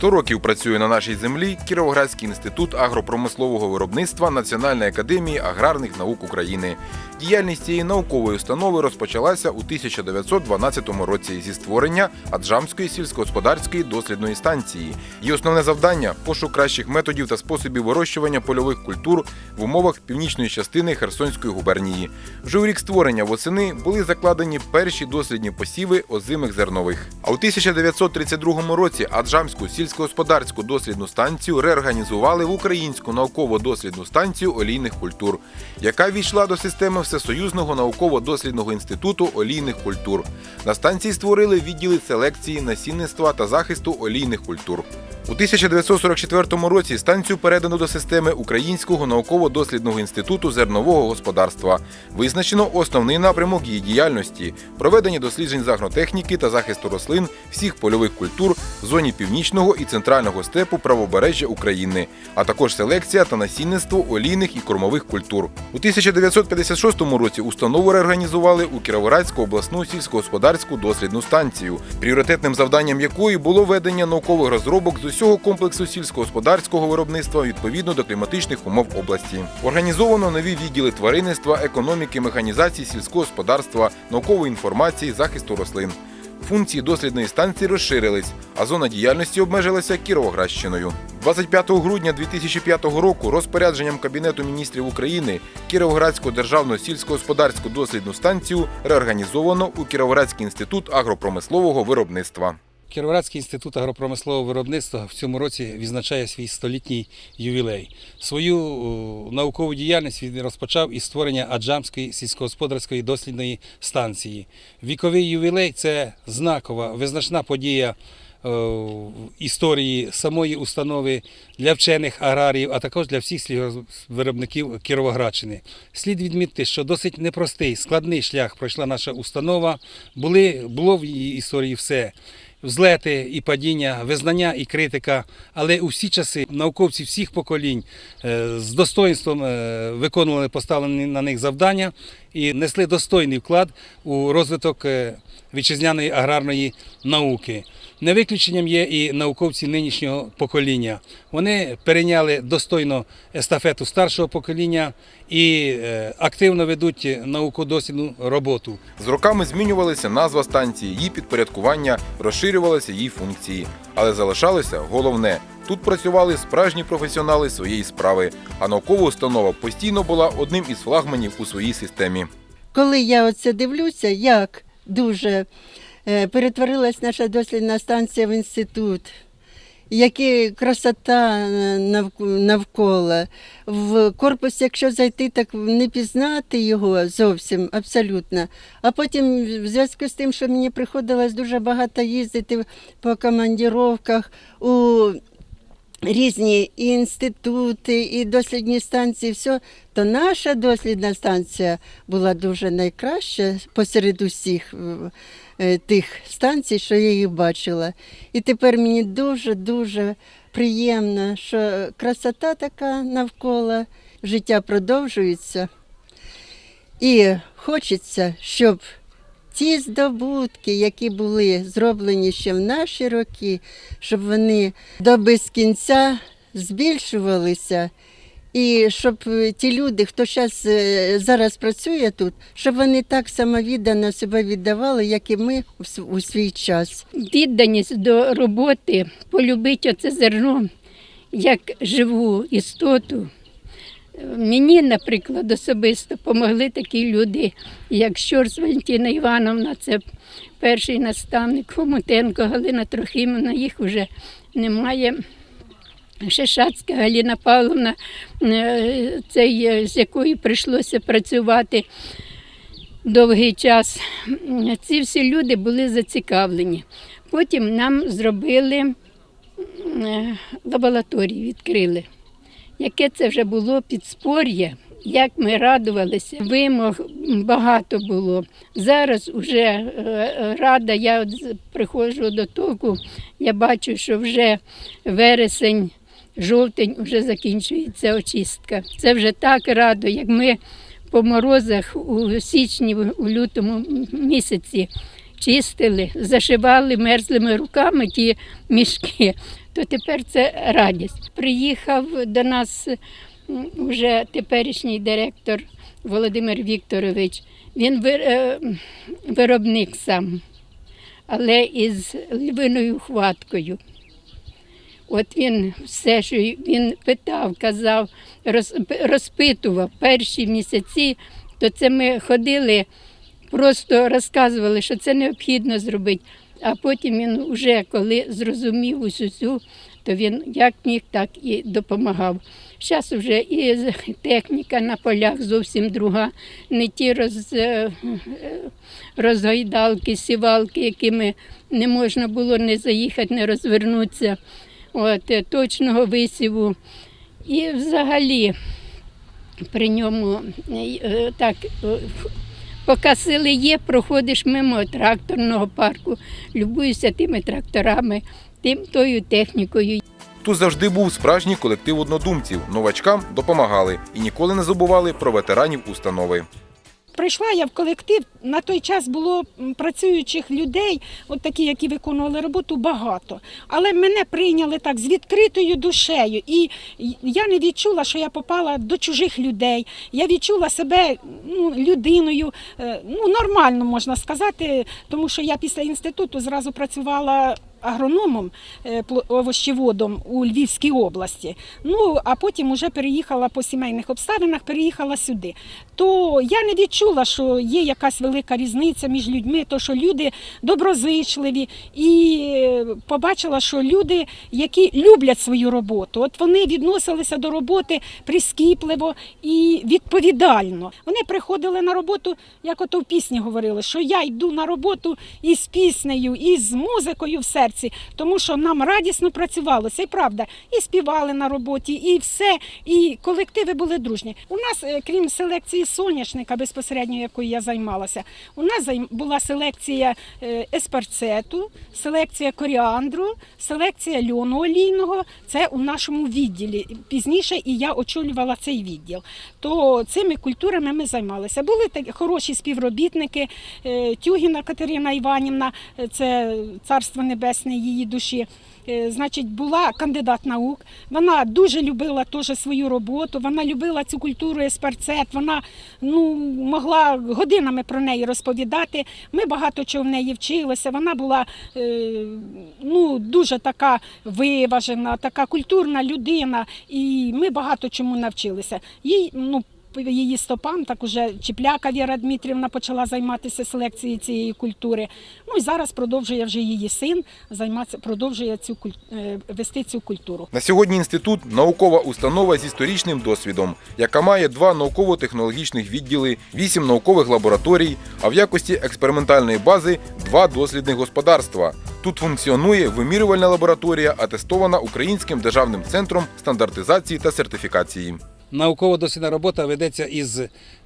100 років працює на нашій землі Кіровоградський інститут агропромислового виробництва Національної академії аграрних наук України. Діяльність цієї наукової установи розпочалася у 1912 році зі створення Аджамської сільськогосподарської дослідної станції. Її основне завдання пошук кращих методів та способів вирощування польових культур в умовах північної частини Херсонської губернії. Вже у рік створення восени були закладені перші дослідні посіви озимих зернових. А у 1932 році Аджамську сільськогосподарську дослідну станцію реорганізували в Українську науково-дослідну станцію олійних культур, яка війшла до системи Всесоюзного науково-дослідного інституту олійних культур. На станції створили відділи селекції, насінництва та захисту олійних культур. У 1944 році станцію передано до системи Українського науково-дослідного інституту зернового господарства. Визначено основний напрямок її діяльності проведення досліджень з агротехніки та захисту рослин всіх польових культур в зоні північного і центрального степу правобережжя України, а також селекція та насінництво олійних і кормових культур. У 1956 році установу реорганізували у Кіровоградську обласну сільськогосподарську дослідну станцію, пріоритетним завданням якої було ведення наукових розробок з усього комплексу сільськогосподарського виробництва відповідно до кліматичних умов області. Організовано нові відділи тваринництва, економіки, механізації сільського господарства, наукової інформації, захисту рослин. Функції дослідної станції розширились, а зона діяльності обмежилася Кіровоградщиною. 25 грудня 2005 року розпорядженням Кабінету міністрів України Кіровоградську державну сільськогосподарську дослідну станцію реорганізовано у Кіровоградський інститут агропромислового виробництва. Кіровоградський інститут агропромислового виробництва в цьому році відзначає свій столітній ювілей. Свою наукову діяльність він розпочав із створення Аджамської сільськогосподарської дослідної станції. Віковий ювілей це знакова, визначна подія. Історії самої установи для вчених аграріїв, а також для всіх виробників Кіровоградщини. Слід відмітити, що досить непростий, складний шлях пройшла наша установа. Були, було в її історії все взлети і падіння, визнання і критика. Але у всі часи науковці всіх поколінь е, з достоинством е, виконували поставлені на них завдання і несли достойний вклад у розвиток е, вітчизняної аграрної науки. Не виключенням є і науковці нинішнього покоління. Вони перейняли достойно естафету старшого покоління і е, активно ведуть науково-дослідну роботу. З роками змінювалася назва станції, її підпорядкування, розширювалися її функції. Але залишалося головне. Тут працювали справжні професіонали своєї справи, а наукова установа постійно була одним із флагманів у своїй системі. Коли я оце дивлюся, як дуже перетворилась наша дослідна станція в інститут, яка красота е, навколо. В корпус, якщо зайти, так не пізнати його зовсім абсолютно. А потім, в зв'язку з тим, що мені приходилось дуже багато їздити по командіровках у різні інститути, і дослідні станції, все, то наша дослідна станція була дуже найкраща посеред усіх е, тих станцій, що я їх бачила. І тепер мені дуже-дуже приємно, що красота така навколо, життя продовжується. І хочеться, щоб ті здобутки, які були зроблені ще в наші роки, щоб вони до без кінця збільшувалися. І щоб е, ті люди, хто щас, е, зараз працює тут, щоб вони так самовіддано себе віддавали, як і ми у свій час. відданість до роботи, полюбити оце зерно як живу істоту. Мені, наприклад, особисто допомогли такі люди, як Щорс Валентина Івановна, це перший наставник, Хомутенко, Галина Трохимовна, їх вже немає. Шишацька Галина Павловна, е, цей, з якою прийшлося працювати довгий час. Ці всі люди були зацікавлені. Потім нам зробили е, лабораторію, відкрили. Яке це вже було підспор'я, як ми радувалися, вимог багато було. Зараз вже е, рада, я приходжу до толку, я бачу, що вже вересень, жовтень вже закінчується очистка. Це вже так радо, як ми по морозах у січні, у лютому місяці чистили, зашивали мерзлими руками ті мішки, то тепер це радість. Приїхав до нас вже теперішній директор Володимир Вікторович. Він е, виробник сам, але із львиною хваткою. От він все, що він питав, казав, розпитував перші місяці, то це ми ходили, просто розказували, що це необхідно зробити. А потім він вже коли зрозумів усю цю, то він як міг, так і допомагав. Зараз вже і техніка на полях зовсім друга, не ті роз, е, розгойдалки, сівалки, якими не можна було не заїхати, не розвернутися. От, е, точного висіву. І взагалі при ньому е, так, е, поки сили є, проходиш мимо тракторного парку, любуєшся тими тракторами, тим, тою технікою. Тут завжди був справжній колектив однодумців. Новачкам допомагали і ніколи не забували про ветеранів установи. Прийшла я в колектив. На той час було працюючих людей, от такі, які виконували роботу, багато. Але мене прийняли так з відкритою душею. І я не відчула, що я попала до чужих людей. Я відчула себе ну, людиною, е, ну нормально можна сказати, тому що я після інституту зразу працювала. Агрономом е, овощеводом у Львівській області. Ну а потім вже переїхала по сімейних обставинах, переїхала сюди. То я не відчула, що є якась велика різниця між людьми, то що люди доброзичливі, і е, побачила, що люди, які люблять свою роботу, от вони відносилися до роботи прискіпливо і відповідально. Вони приходили на роботу, як ото в пісні говорили, що я йду на роботу із піснею, і з музикою в серці, тому що нам радісно працювалося. І правда, і співали на роботі, і все, і колективи були дружні. У нас, е, крім селекції соняшника, безпосередньо якою я займалася, у нас була селекція е, еспарцету, селекція коріандру, селекція льону олійного. Це у нашому відділі. Пізніше і я очолювала цей відділ. То цими культурами ми займалися. Були такі хороші співробітники. е, Тюгіна Катерина Іванівна, е, це царство небесне її душі. Е, Значить, була кандидат наук. Вона дуже любила теж свою роботу. Вона любила цю культуру еспарцет. Вона ну могла годинами про неї розповідати. Ми багато чого в неї вчилися. Вона була е, ну дуже така виважена, така культурна людина, і ми багато чому навчилися. Їй ну. Її стопам так уже Чіпляка Віра Дмитрівна почала займатися селекцією цієї культури. Ну і зараз продовжує вже її син займатися, продовжує цю е, вести цю культуру. На сьогодні інститут наукова установа зі сторічним досвідом, яка має два науково-технологічних відділи, вісім наукових лабораторій, а в якості експериментальної бази два дослідних господарства. Тут функціонує вимірювальна лабораторія, атестована Українським державним центром стандартизації та сертифікації. Науково-дослідна робота ведеться із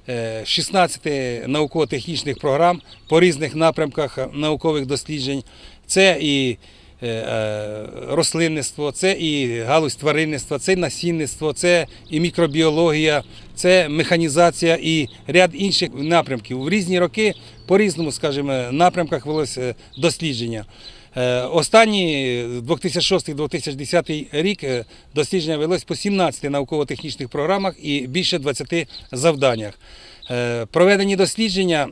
е, 16 науково-технічних програм по різних напрямках наукових досліджень. Це і е, е, рослинництво, це і галузь тваринництва, це і насінництво, це і мікробіологія, це механізація і ряд інших напрямків. В різні роки по різному, скажімо, напрямках велося дослідження. Е, Останні 2006-2010 рік е, дослідження велось по 17 науково-технічних програмах і більше 20 завданнях. Е, Проведені дослідження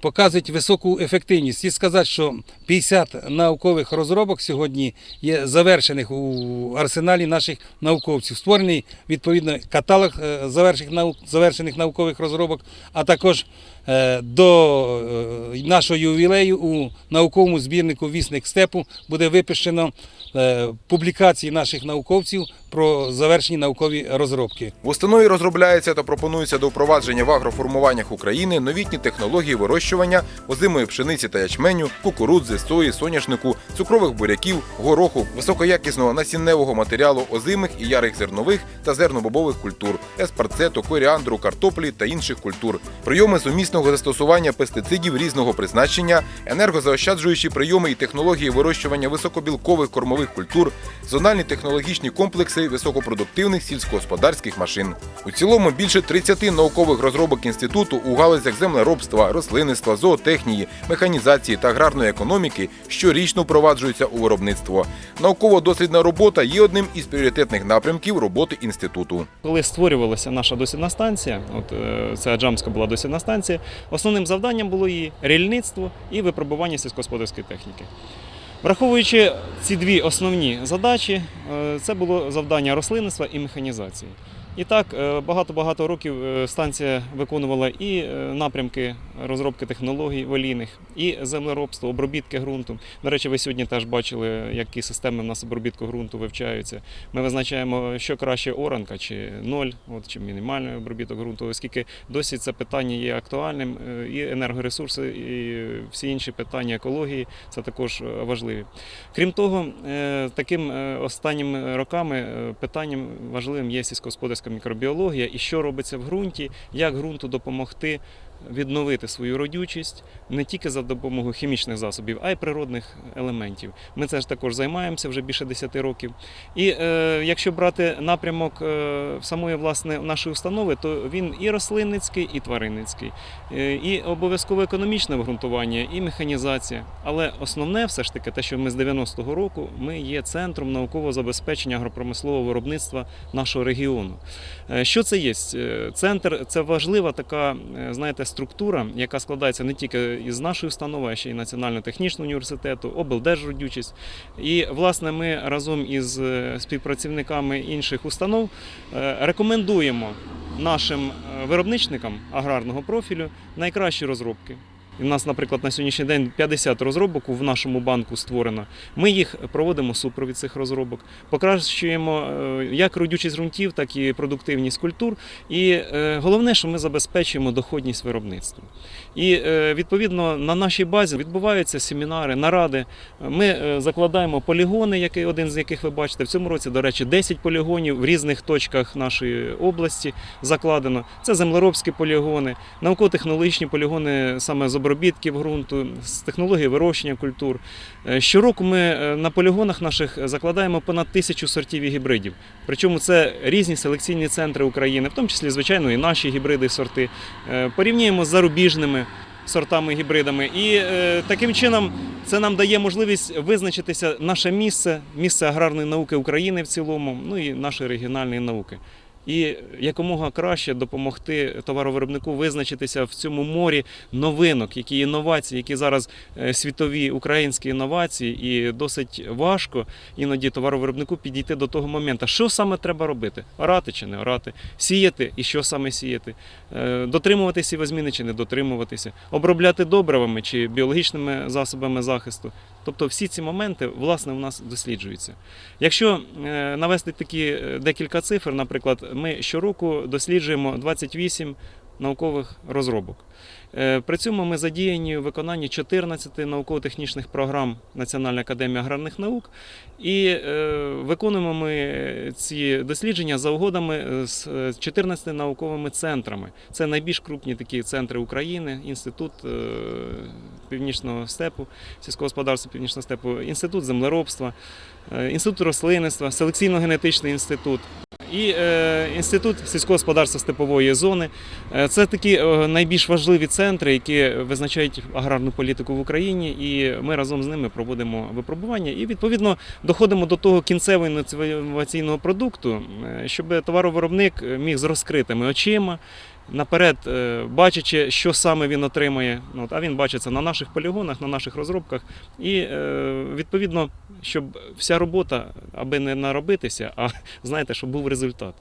показують високу ефективність. Слід сказати, що 50 наукових розробок сьогодні є завершених у арсеналі наших науковців. Створений відповідно каталог завершених наук- завершених наукових розробок, а також до е, нашого ювілею у науковому збірнику Вісник степу буде випущено е, публікації наших науковців про завершені наукові розробки. В установі розробляється та пропонується до впровадження в агроформуваннях України новітні технології вирощування озимої пшениці та ячменю, кукурудзи, сої, соняшнику, цукрових буряків, гороху, високоякісного насінневого матеріалу озимих і ярих зернових та зернобобових культур, еспарцету, коріандру, картоплі та інших культур, прийоми сумісних сучасного застосування пестицидів різного призначення, енергозаощаджуючі прийоми і технології вирощування високобілкових кормових культур, зональні технологічні комплекси високопродуктивних сільськогосподарських машин. У цілому більше 30 наукових розробок інституту у галузях землеробства, рослинництва, зоотехнії, механізації та аграрної економіки щорічно впроваджуються у виробництво. Науково-дослідна робота є одним із пріоритетних напрямків роботи інституту. Коли створювалася наша дослідна станція, от це Аджамська була дослідна станція, основним завданням було її рільництво і випробування сільськогосподарської техніки. Враховуючи ці дві основні задачі, е, це було завдання рослинництва і механізації. І так е, багато-багато років е, станція виконувала і е, напрямки розробки технологій волійних, і землеробство, обробітки ґрунту. До речі, ви сьогодні теж бачили, які системи в нас обробітку ґрунту вивчаються. Ми визначаємо, що краще оранка чи ноль, от, чи мінімальний обробіток ґрунту, оскільки досі це питання є актуальним, і енергоресурси, і всі інші питання екології це також важливі. Крім того, таким останніми роками питанням важливим є сільськогосподарська мікробіологія і що робиться в ґрунті, як ґрунту допомогти відновити свою родючість не тільки за допомогою хімічних засобів, а й природних елементів. Ми це ж також займаємося вже більше 10 років. І е, якщо брати напрямок е, самої власне нашої установи, то він і рослинницький, і тваринницький, Е, і обов'язково економічне обґрунтування, і механізація. Але основне, все ж таки, те, що ми з 90-го року, ми є центром наукового забезпечення агропромислового виробництва нашого регіону. Е, Що це є? Е, Центр це важлива така, е, знаєте, структура, яка складається не тільки із нашої установи, а ще й Національно-технічного університету, облдержродючість. І власне ми разом із е, співпрацівниками інших установ е, рекомендуємо нашим е, виробничникам аграрного профілю найкращі розробки. У нас, наприклад, на сьогоднішній день 50 розробок в нашому банку створено. Ми їх проводимо супровід цих розробок, покращуємо е, як родючість ґрунтів, так і продуктивність культур. І е, головне, що ми забезпечуємо доходність виробництва. І е, відповідно на нашій базі відбуваються семінари, наради. Ми закладаємо полігони, який один з яких ви бачите. В цьому році, до речі, 10 полігонів в різних точках нашої області закладено. Це землеробські полігони, науково-технологічні полігони саме з обробітків ґрунту, з технології вирощення культур. Е, Щороку ми е, на полігонах наших закладаємо понад тисячу сортів і гібридів. Причому це різні селекційні центри України, в тому числі, звичайно, і наші гібриди, сорти. Е, Порівнюємо з зарубіжними сортами гібридами. І таким чином це нам дає можливість визначитися наше місце, місце аграрної науки України в цілому, ну і нашої регіональної науки. І якомога краще допомогти товаровиробнику визначитися в цьому морі новинок, які інновації, які зараз е, світові українські інновації, і досить важко іноді товаровиробнику підійти до того моменту, що саме треба робити: орати чи не орати, сіяти і що саме сіяти, Е, дотримуватися сівозміни чи не дотримуватися, обробляти добривами чи біологічними засобами захисту. Тобто всі ці моменти власне у нас досліджуються. Якщо е, навести такі декілька цифр, наприклад, ми щороку досліджуємо 28 наукових розробок. Е, При цьому ми задіяні у виконанні 14 науково-технічних програм Національної академії аграрних наук і е, виконуємо ми ці дослідження за угодами з е, 14 науковими центрами. Це найбільш крупні такі центри України, інститут північного степу, сільського господарства північного степу, інститут землеробства, інститут рослинництва, селекційно-генетичний інститут. І інститут сільського господарства степової зони це такі найбільш важливі центри, які визначають аграрну політику в Україні, і ми разом з ними проводимо випробування. І відповідно доходимо до того кінцевого інноваційного продукту, е, щоб товаровиробник міг з розкритими очима. Наперед, е, бачачи, що саме він отримає, ну, а він бачить це на наших полігонах, на наших розробках, і е, відповідно, щоб вся робота, аби не наробитися, а знаєте, щоб був результат.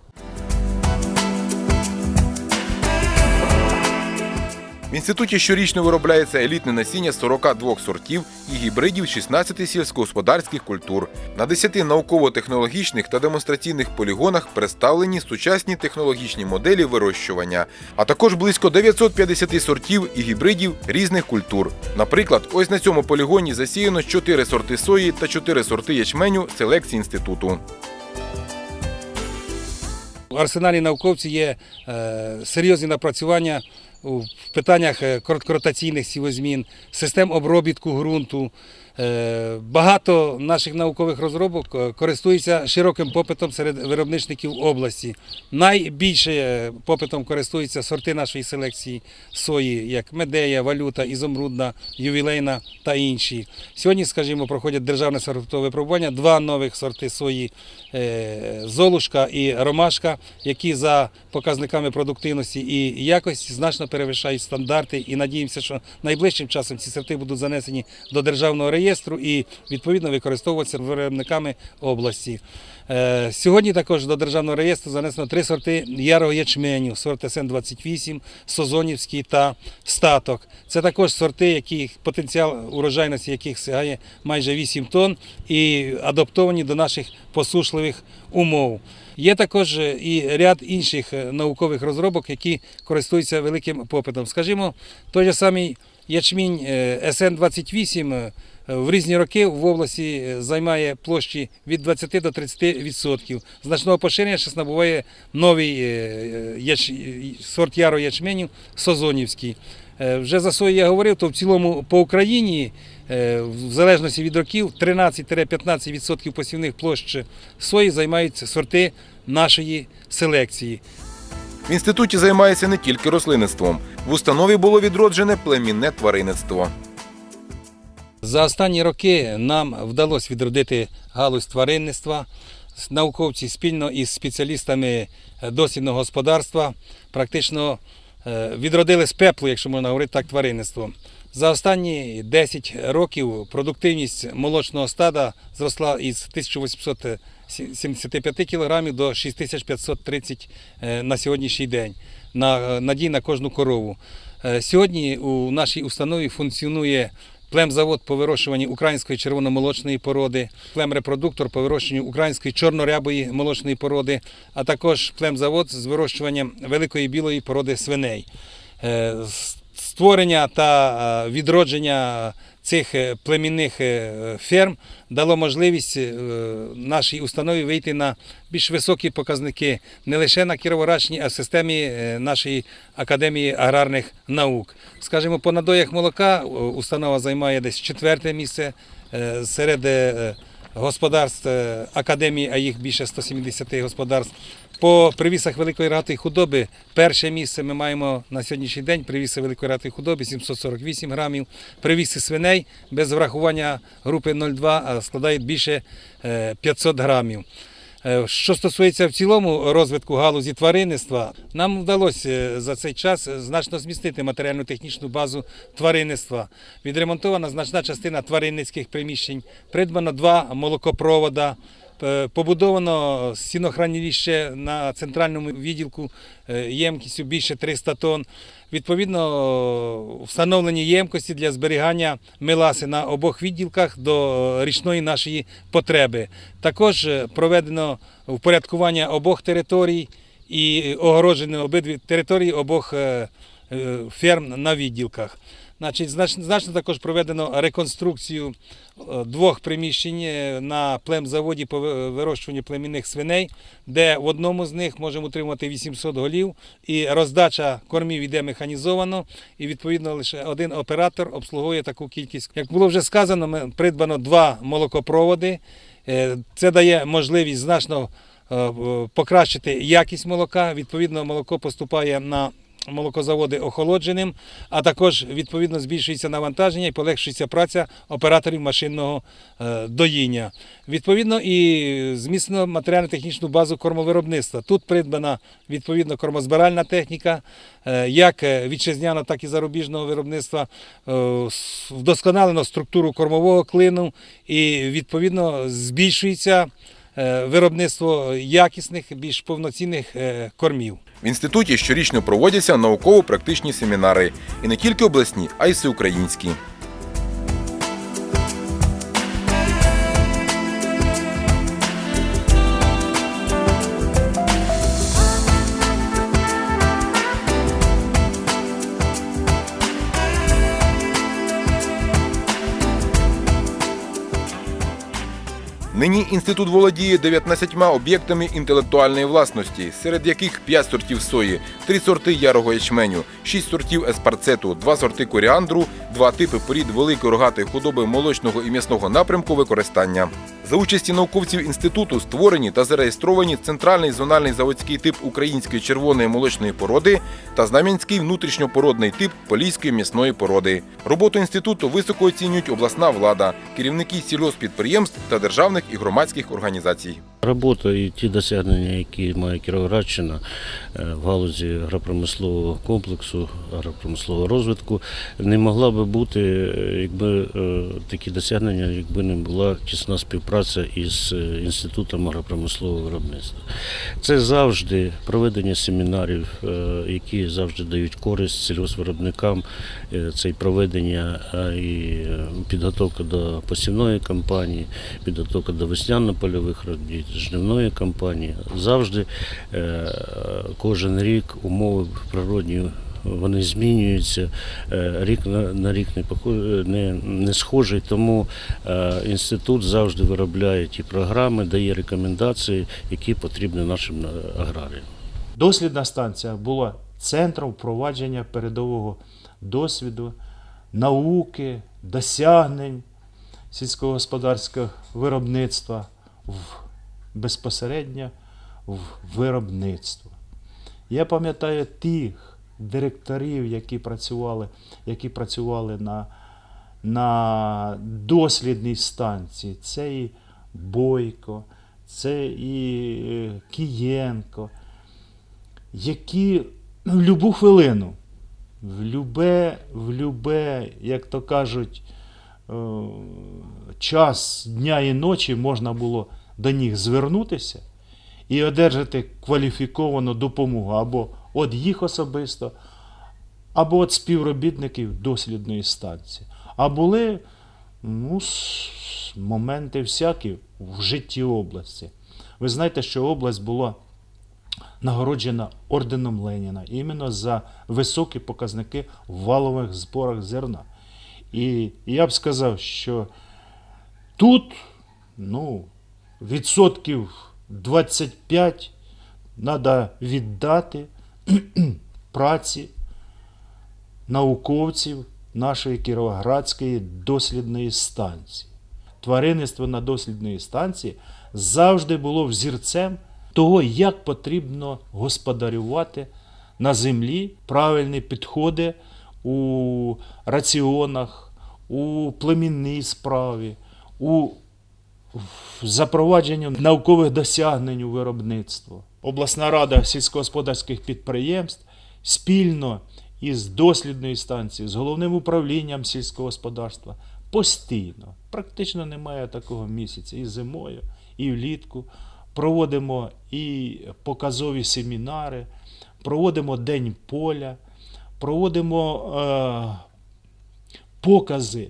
В інституті щорічно виробляється елітне насіння 42 сортів і гібридів 16 сільськогосподарських культур. На 10 науково-технологічних та демонстраційних полігонах представлені сучасні технологічні моделі вирощування, а також близько 950 сортів і гібридів різних культур. Наприклад, ось на цьому полігоні засіяно 4 сорти сої та 4 сорти ячменю селекції інституту. У арсеналі науковців є е, серйозні напрацювання в питаннях е, короткоротаційних сівозмін, систем обробітку ґрунту. Е, Багато наших наукових розробок е, користуються широким попитом серед виробничників області. Найбільше е, попитом користуються сорти нашої селекції сої, як медея, валюта, ізумрудна, ювілейна та інші. Сьогодні, скажімо, проходять державне сортове випробування, два нових сорти сої Золушка і Ромашка, які за показниками продуктивності і якості значно перевищають стандарти. І надіємося, що найближчим часом ці сорти будуть занесені до державного реєстру і відповідно використовуватися виробниками області. Е, Сьогодні також до державного реєстру занесено три сорти ярого ячменю, сорт СН-28, Созонівський та Статок. Це також сорти, які потенціал урожайності яких сягає майже 8 тонн і адаптовані до наших посушливих умов. Є також е, і ряд інших е, наукових розробок, які користуються великим попитом. Скажімо, той же самий ячмінь е, СН-28 е, в різні роки в області е, займає площі від 20 до 30 відсотків. Значного поширення зараз набуває новий е, е, яч... сорт яру ячменю Созонівський. Е, Вже за сою я говорив, то в цілому по Україні, е, в залежності від років, 13-15% посівних площ сої займають сорти нашої селекції. В інституті займається не тільки рослинництвом. В установі було відроджене племінне тваринництво. За останні роки нам вдалося відродити галузь тваринництва. Науковці спільно із спеціалістами е, дослідного господарства практично е, відродили з пеплу, якщо можна говорити так, тваринництво. За останні 10 років продуктивність молочного стада зросла із 1875 кг до 6530 е, на сьогоднішній день на надій на кожну корову. Сьогодні у нашій установі функціонує племзавод по вирощуванню української червономолочної породи, племрепродуктор по вирощуванню української чорнорябої молочної породи, а також племзавод з вирощуванням великої білої породи свиней. Створення та е, відродження цих е, племінних е, ферм дало можливість нашій установі вийти на більш високі показники не лише на Кіровоградщині, а в системі нашої академії аграрних наук. Скажімо, по надоях молока установа займає десь четверте місце серед господарств академії, а їх більше 170 господарств. По привісах великої рогатої худоби перше місце ми маємо на сьогоднішній день привіси великої рогатої худоби 748 грамів. Привіси свиней без врахування групи 0,2 складають більше е, 500 грамів. Е, Що стосується в цілому розвитку галузі тваринництва, нам вдалося е, за цей час значно змістити матеріально-технічну базу тваринництва. Відремонтована значна частина тваринницьких приміщень, придбано два молокопровода. Е, Побудовано стінохранилище на центральному відділку е, ємкістю більше 300 тонн. Відповідно, встановлені ємкості для зберігання меласи на обох відділках до річної нашої потреби. Також е, проведено впорядкування обох територій і огороджено обидві території обох ферм на відділках. Значить, значно, також проведено реконструкцію е, двох приміщень е, на племзаводі по ви- вирощуванню племінних свиней, де в одному з них можемо утримувати 800 голів, і роздача кормів йде механізовано, і відповідно лише один оператор обслуговує таку кількість. Як було вже сказано, ми придбано два молокопроводи. Е, Це дає можливість значно покращити якість молока. Відповідно, молоко поступає на молокозаводи охолодженим, а також відповідно збільшується навантаження і полегшується праця операторів машинного е, доїння. Відповідно, і зміцнено матеріально-технічну базу кормовиробництва. Тут придбана відповідно кормозбиральна техніка, е, як вітчизняного, так і зарубіжного виробництва. Е, Вдосконалено структуру кормового клину і відповідно збільшується виробництво якісних, більш повноцінних е, кормів. В інституті щорічно проводяться науково-практичні семінари. І не тільки обласні, а й всеукраїнські. Нині інститут володіє 19 об'єктами інтелектуальної власності, серед яких 5 сортів сої, 3 сорти ярого ячменю, 6 сортів еспарцету, 2 сорти коріандру, 2 типи порід великої рогатої худоби молочного і м'ясного напрямку використання. За участі науковців інституту створені та зареєстровані центральний зональний заводський тип української червоної молочної породи та знам'янський внутрішньопородний тип поліської м'ясної породи. Роботу інституту високо оцінюють обласна влада, керівники сільгоспідприємств та державних і громадських організацій. Робота і ті досягнення, які має Кіровоградщина е, в галузі агропромислового комплексу, агропромислового розвитку, не могла би бути, е, якби е, такі досягнення, якби не була тісна співпраця із інститутом агропромислового виробництва. Це завжди проведення семінарів, які завжди дають користь сільгоспвиробникам. Це і проведення і підготовка до посівної кампанії, підготовка до весняно-польових робіт, жнивної кампанії. Завжди е, кожен рік умови природні. Вони змінюються е, рік на, рік не, не, схожий, тому е, інститут завжди виробляє ті програми, дає рекомендації, які потрібні нашим аграріям. Дослідна станція була центром впровадження передового досвіду, науки, досягнень сільськогосподарського виробництва в, безпосередньо в виробництво. Я пам'ятаю тих директорів, які працювали, які працювали на, на дослідній станції. Це і Бойко, це і е, Кієнко які ну, в любу хвилину, в любе, в любе, як то кажуть, е, час дня і ночі можна було до них звернутися і одержати кваліфіковану допомогу або від їх особисто, або від співробітників дослідної станції. А були ну, моменти всякі в житті області. Ви знаєте, що область була нагороджена орденом Леніна іменно за високі показники в валових зборах зерна. І я б сказав, що тут ну, відсотків 25 треба віддати праці науковців нашої Кіровоградської дослідної станції. Тваринництво на дослідної станції завжди було взірцем того, як потрібно господарювати на землі, правильні підходи у раціонах, у племінній справі, у запровадженню наукових досягнень у виробництво. Обласна рада сільськогосподарських підприємств спільно із дослідною станцією, з головним управлінням сільського господарства постійно, практично немає такого місяця і зимою, і влітку. Проводимо і показові семінари, проводимо День поля, проводимо е, покази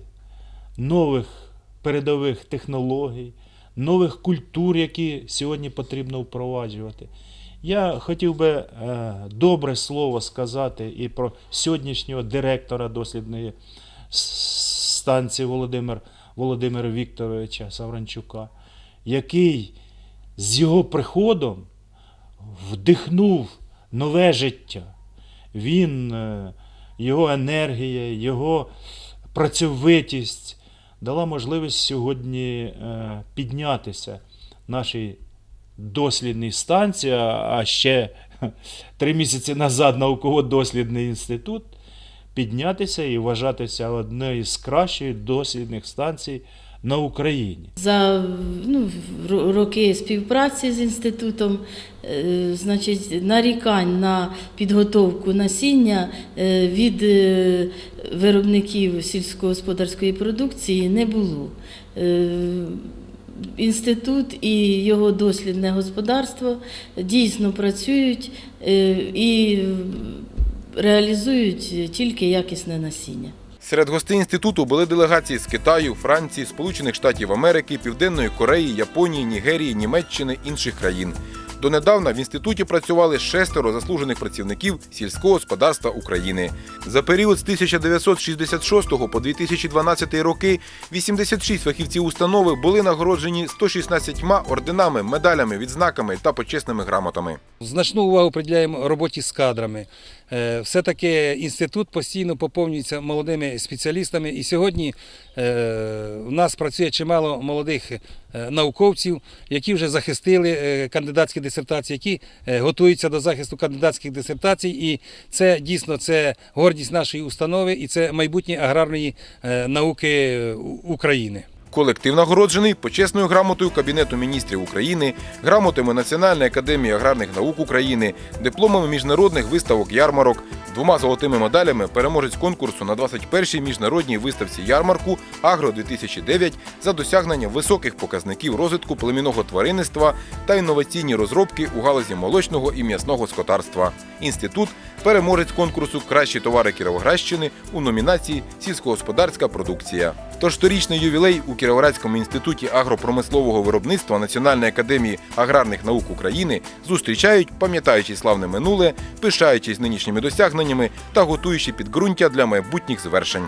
нових передових технологій, нових культур, які сьогодні потрібно впроваджувати. Я хотів би е, добре слово сказати і про сьогоднішнього директора дослідної станції Володимир, Володимира Вікторовича Савранчука, який з його приходом вдихнув нове життя. Він, е, його енергія, його працьовитість дала можливість сьогодні е, піднятися нашій дослідній станції, а ще три місяці назад науково-дослідний інститут піднятися і вважатися однією з кращих дослідних станцій на Україні. За ну, роки співпраці з інститутом, е, значить, нарікань на підготовку насіння е, від е, виробників сільськогосподарської продукції не було. Інститут і його дослідне господарство дійсно працюють і реалізують тільки якісне насіння. Серед гостей інституту були делегації з Китаю, Франції, Сполучених Штатів Америки, Південної Кореї, Японії, Нігерії, Німеччини інших країн. Донедавна в інституті працювали шестеро заслужених працівників сільського господарства України. За період з 1966 по 2012 роки 86 фахівців установи були нагороджені 116 орденами, медалями, відзнаками та почесними грамотами. Значну увагу приділяємо роботі з кадрами. Е, Все-таки інститут постійно поповнюється молодими спеціалістами, і сьогодні е, в нас працює чимало молодих е, науковців, які вже захистили е, кандидатські дисертації, які готуються до захисту кандидатських дисертацій. І це дійсно це гордість нашої установи і це майбутнє аграрної науки України. Колектив нагороджений почесною грамотою Кабінету міністрів України, грамотами Національної академії аграрних наук України, дипломами міжнародних виставок ярмарок, двома золотими медалями переможець конкурсу на 21-й міжнародній виставці ярмарку Агро 2009 за досягнення високих показників розвитку племінного тваринництва та інноваційні розробки у галузі молочного і м'ясного скотарства. Інститут переможець конкурсу Кращі товари Кіровоградщини у номінації Сільськогосподарська продукція. Тож торічний ювілей у Кіровоградському інституті агропромислового виробництва Національної академії аграрних наук України зустрічають, пам'ятаючи славне минуле, пишаючись нинішніми досягненнями та готуючи підґрунтя для майбутніх звершень.